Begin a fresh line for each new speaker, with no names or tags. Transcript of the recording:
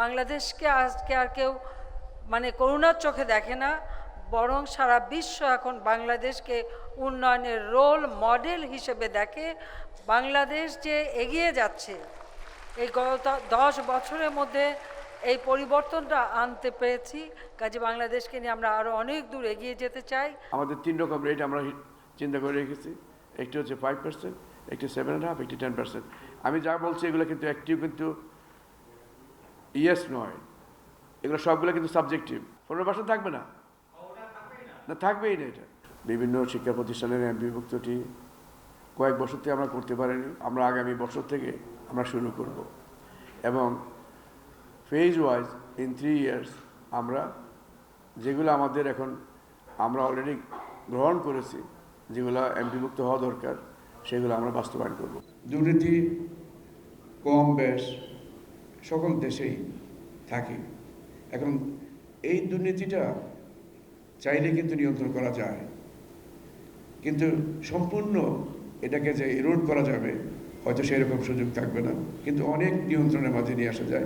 বাংলাদেশকে আজকে আর কেউ মানে করুণার চোখে দেখে না, বরং সারা বিশ্ব এখন বাংলাদেশকে উন্নয়নের রোল মডেল হিসেবে দেখে। বাংলাদেশ যে এগিয়ে যাচ্ছে, এই গত দশ বছরের মধ্যে এই পরিবর্তনটা আনতে পেরেছি। কাজে বাংলাদেশকে নিয়ে আমরা আরও অনেক দূর এগিয়ে যেতে চাই।
আমাদের তিন রকম রেট আমরা চিন্তা করে রেখেছি। একটি হচ্ছে ফাইভ পার্সেন্ট একটি সেভেন অ্যান্ড হাফ একটি টেন পার্সেন্ট আমি যা বলছি এগুলো কিন্তু একটিও কিন্তু ইয়েস নয় এগুলো সবগুলো কিন্তু সাবজেক্টিভ পনেরো পার্সেন্ট থাকবে না? না, থাকবেই না এটা। বিভিন্ন শিক্ষা প্রতিষ্ঠানের বিভক্তটি কয়েক বছর থেকে আমরা করতে পারিনি। আমরা আগামী বছর থেকে আমরা শুরু করব। এবং phase wise in three years আমরা যেগুলো আমাদের এখন আমরা অলরেডি গ্রহণ করেছি, যেগুলো এমপিভুক্ত হওয়া দরকার, সেগুলো আমরা বাস্তবায়ন করব।
দুর্নীতি কম, বেশ। সকল দেশেই থাকে। এখন এই দুর্নীতিটা চাইলে কিন্তু নিয়ন্ত্রণ করা যায়। কিন্তু সম্পূর্ণ এটাকে যে রোড করা যাবে, হয়তো সেরকম সুযোগ থাকবে না। কিন্তু অনেক নিয়ন্ত্রণের মাঝে নিয়ে আসা যায়।